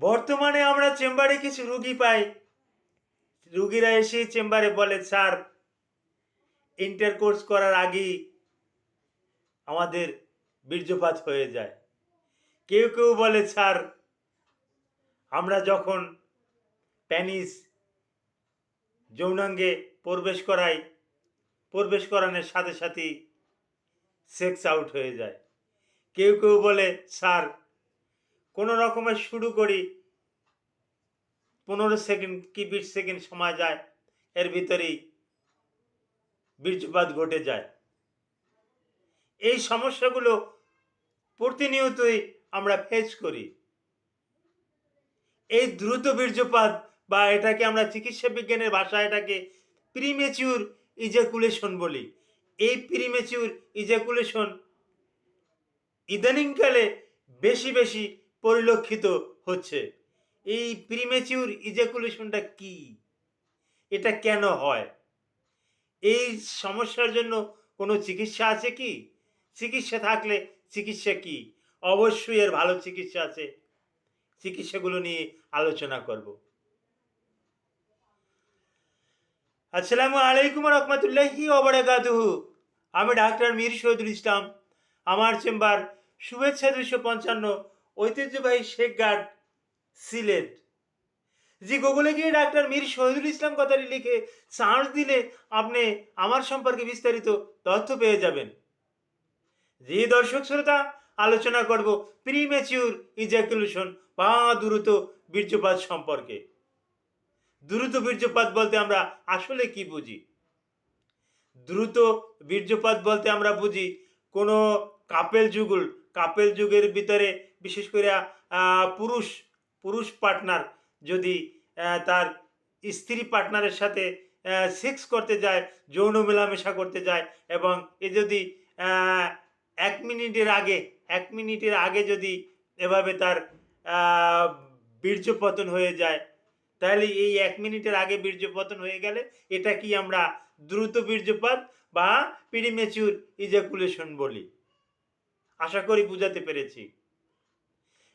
বর্তমানে আমরা চেম্বারে কিছু রুগী পাই। রুগীরা এসে চেম্বারে বলে, স্যার, ইন্টারকোর্স করার আগেই আমাদের বীর্যপাত হয়ে যায়। কেউ কেউ বলে, স্যার, আমরা যখন প্যানিস যৌনাঙ্গে প্রবেশ করাই, প্রবেশ করানোর সাথে সাথেই সেক্স আউট হয়ে যায়। কেউ কেউ বলে, স্যার কোনো রকমের শুরু করি। পনেরো সেকেন্ড কি বিশ সেকেন্ড সময় যায়, এর ভিতরেই বীর্যপাত ঘটে যায়। এই সমস্যাগুলো প্রতিনিয়তই আমরা ফেস করি। এই দ্রুত বীর্যপাত বা এটাকে আমরা চিকিৎসা বিজ্ঞানের ভাষায় এটাকে প্রিমেচিউর ইজাকুলেশন বলি। এই প্রিমেচিউর ইজাকুলেশন ইদানিংকালে বেশি বেশি পরিলক্ষিত হচ্ছে। এই প্রিমেচিউর ইজাকুলেশনটা কি? এটা কেন হয়? এই সমস্যার জন্য কোনো চিকিৎসা আছে কি? চিকিৎসা থাকলে চিকিৎসা কি? অবশ্যই এর ভালো চিকিৎসা আছে। চিকিৎসাগুলো নিয়ে আলোচনা করব। আসসালামু আলাইকুম রহমতুল্লাহি ওবরাকাতুহু। আমি ডাক্তার মীর শহীদুল ইসলাম। আমার চেম্বার শুভেচ্ছা দুশো পঞ্চান্ন ঐতিহ্যবাহী শেখ গার্ড সিলেট। জি, গুগলে গিয়ে ডাক্তার মীর শহীদুল ইসলাম কথাটি লিখে সার্চ দিলে আপনি আমার সম্পর্কে বিস্তারিত তথ্য পেয়ে যাবেন। জি, দর্শক শ্রোতা, আলোচনা করব প্রিমেচিউর ইজাকুলেশন বা দ্রুত বীর্যপাত সম্পর্কে। দ্রুত বীর্যপাত বলতে আমরা আসলে কি বুঝি? দ্রুত বীর্যপাত বলতে আমরা বুঝি কোনো কাপেল যুগল, কাপেল যুগের ভিতরে বিশেষ করে পুরুষ পুরুষ পার্টনার যদি তার স্ত্রী পার্টনারের সাথে সেক্স করতে যায়, যৌন মেলামেশা করতে যায় এবং এ যদি এক মিনিটের আগে, এক মিনিটের আগে যদি এভাবে তার বীর্যপতন হয়ে যায়, তাহলে এই এক মিনিটের আগে বীর্যপতন হয়ে গেলে এটা কি আমরা দ্রুত বীর্যপাত বা প্রিমেচিউর ইজাকুলেশন বলি? আশা করি বুঝাতে পেরেছি।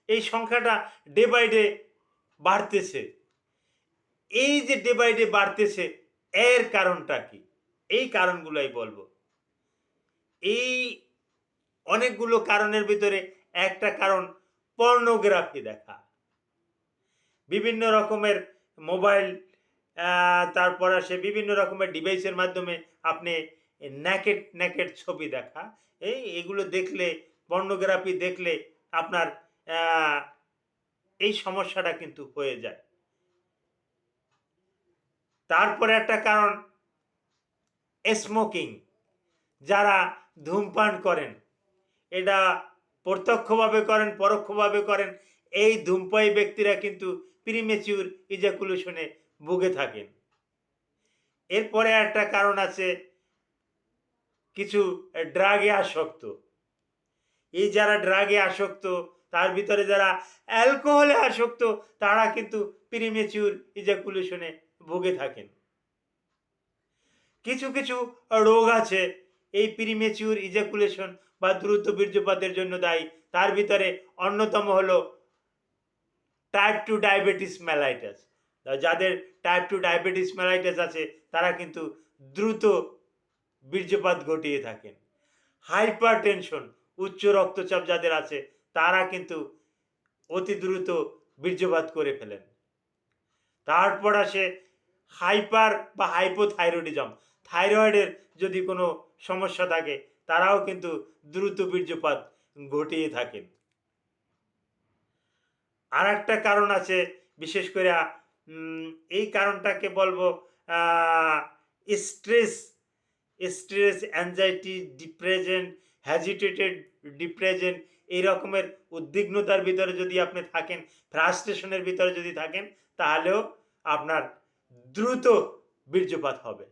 এই সংখ্যাটা ডে বাই ডে বাড়তেছে। এই যে ডে বাই ডে বাড়তেছে, এর কারণটা কি? এই কারণগুলোই বলব। এই অনেকগুলো কারণের ভিতরে একটা কারণ পর্নোগ্রাফি দেখা। বিভিন্ন রকমের মোবাইল তারপর আসে বিভিন্ন রকমের ডিভাইসের মাধ্যমে আপনি ন্যাকেট ন্যাকেট ছবি দেখা। এই, এগুলো দেখলে পর্নোগ্রাফি দেখলে আপনার এই সমস্যাটা কিন্তু হয়ে যায়। তারপরে একটা কারণ স্মোকিং যারা ধূমপান করেন, এটা প্রত্যক্ষভাবে করেন, পরোক্ষভাবে করেন, এই ধূমপায়ী ব্যক্তিরা কিন্তু প্রিমেচিউর ইজাকুলেশনে ভুগে থাকেন। এরপরে একটা কারণ আছে, কিছু ড্রাগে আসক্ত। এই যারা ড্রাগে আসক্ত তার ভিতরে যারা অ্যালকোহলে আসক্ত, তারা কিন্তু প্রিমেচিউর ইজাকুলেশনে ভুগে থাকেন। কিছু কিছু রোগ আছে, এই প্রিমেচিউর ইজাকুলেশন বা দ্রুত বীর্যপাতের জন্য দায়ী। তার ভিতরে অন্যতম হলো টাইপ টু ডায়াবেটিস ম্যালাইটাস যাদের টাইপ টু ডায়াবেটিস ম্যালাইটাস আছে, তারা কিন্তু দ্রুত বীর্যপাত ঘটিয়ে থাকেন। হাইপার টেনশন উচ্চ রক্তচাপ যাদের আছে তারা কিন্তু অতি দ্রুত বীর্যপাত করে ফেলেন। তারপর আসে হাইপার বা হাইপোথাইরয়েডিজম। থাইরয়েডের যদি কোনো সমস্যা থাকে, তারাও কিন্তু দ্রুত বীর্যপাত ঘটিয়ে থাকেন। আর একটা কারণ আছে, বিশেষ করে এই কারণটাকে বলব stress. Stress, anxiety, depression, hesitated depression এই রকমের উদ্বিগ্নতার ভিতরে যদি আপনি থাকেন ফ্রাস্ট্রেশনের ভিতরে যদি থাকেন, তাহলেও আপনার দ্রুত বীর্যপাত হবে।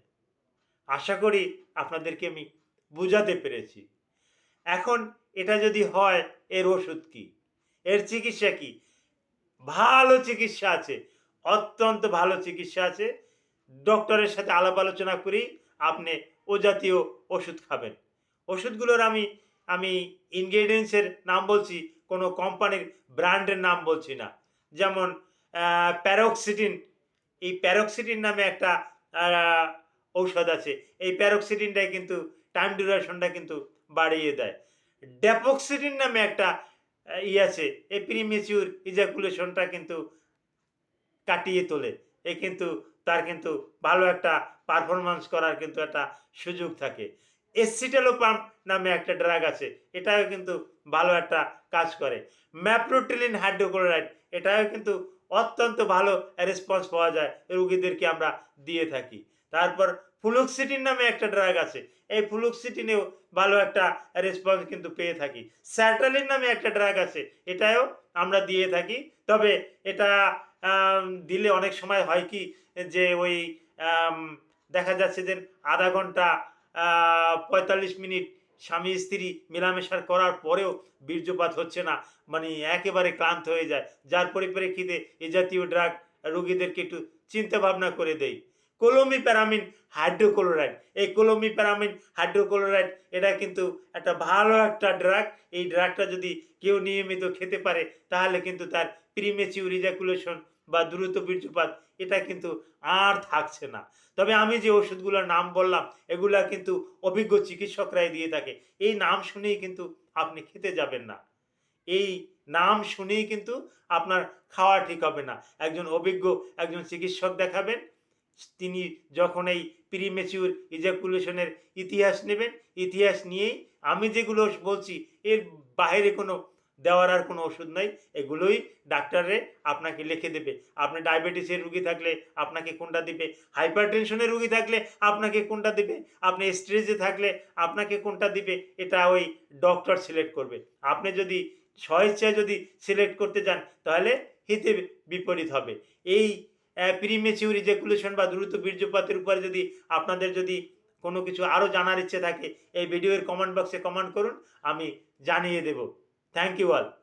আশা করি আপনাদেরকে আমি বোঝাতে পেরেছি। এখন এটা যদি হয়, এর ওষুধ কি? এর চিকিৎসা কি? ভালো চিকিৎসা আছে, অত্যন্ত ভালো চিকিৎসা আছে। ডক্টরের সাথে আলাপ আলোচনা করেই আপনি ও জাতীয় ওষুধ খাবেন। ওষুধগুলোর আমি আমি ইনগ্রেডিয়েন্টসের নাম বলছি, কোনো কোম্পানির ব্র্যান্ডের নাম বলছি না। যেমন প্যারক্সিটিন এই প্যারক্সিটিন নামে একটা ঔষধ আছে। এই প্যারক্সিটিনটাই কিন্তু টাইম ডিউরেশনটা কিন্তু বাড়িয়ে দেয়। ড্যাপক্সিটিন নামে একটা ই আছে। এই প্রিমেচিউর ইজাকুলেশনটা কিন্তু কাটিয়ে তোলে। এ কিন্তু, তার কিন্তু ভালো একটা পারফরমেন্স করার কিন্তু একটা সুযোগ থাকে। এসিটালোপাম নামে একটা ড্রাগ আছে, এটাও কিন্তু ভালো একটা কাজ করে। ম্যাপ্রোটিলিন হাইড্রোক্লোরাইড, এটাও কিন্তু অত্যন্ত ভালো রেসপন্স পাওয়া যায় রুগীদেরকে আমরা দিয়ে থাকি। তারপর ফ্লুক্সিটিন নামে একটা ড্রাগ আছে, এই ফ্লুক্সিটিনেও ভালো একটা রেসপন্স কিন্তু পেয়ে থাকি। স্যাটালিন নামে একটা ড্রাগ আছে, এটাও আমরা দিয়ে থাকি। তবে এটা দিলে অনেক সময় হয় কি যে ওই দেখা যাচ্ছে যে আধা ঘণ্টা পঁয়তাল্লিশ মিনিট স্বামী স্ত্রী মেলামেশা করার পরেও বীর্যপাত হচ্ছে না মানে একেবারে ক্লান্ত হয়ে যায়। যার পরিপ্রেক্ষিতে এ জাতীয় ড্রাগ রোগীদেরকে একটু চিন্তা ভাবনা করে দেয় কোলোমি প্যারামিন হাইড্রোক্লোরাইড এই কোলোমি প্যারামিন হাইড্রোক্লোরাইড এটা কিন্তু একটা ভালো একটা ড্রাগ এই ড্রাগটা যদি কেউ নিয়মিত খেতে পারে, তাহলে কিন্তু তার প্রিমেচিউর ইজাকুলেশন বা দ্রুত বীর্যপাত, এটা কিন্তু আর থাকছে না। তবে আমি যে ওষুধগুলোর নাম বললাম, এগুলা কিন্তু অভিজ্ঞ চিকিৎসকরাই দিয়ে থাকে। এই নাম শুনেই কিন্তু আপনি খেতে যাবেন না। এই নাম শুনেই কিন্তু আপনার খাওয়া ঠিক হবে না। একজন অভিজ্ঞ একজন চিকিৎসক দেখাবেন, তিনি যখন এই প্রিমেচিউর ইজাকুলেশনের ইতিহাস নেবেন, ইতিহাস নিয়েই আমি যেগুলো বলছি, এর বাইরে কোনো দেওয়ার আর কোনো ওষুধ নাই, এগুলোই ডাক্তারে আপনাকে লিখে দেবে। আপনি ডায়াবেটিসের রুগী থাকলে আপনাকে কোনটা দিবে? হাইপার টেনশনের রুগী থাকলে আপনাকে কোনটা দিবে? আপনি স্ট্রেসে থাকলে আপনাকে কোনটা দিবে? এটা ওই ডক্টর সিলেক্ট করবে। আপনি যদি স্বেচ্ছায় যদি সিলেক্ট করতে যান তাহলে হিতে বিপরীত হবে। এই প্রিমেচিউর ইজাকুলেশন বা দ্রুত বীর্যপাতের উপরে যদি আপনাদের যদি কোনো কিছু আরও জানার ইচ্ছে থাকে, এই ভিডিওর কমেন্ট বক্সে কমেন্ট করুন, আমি জানিয়ে দেব। Thank you all.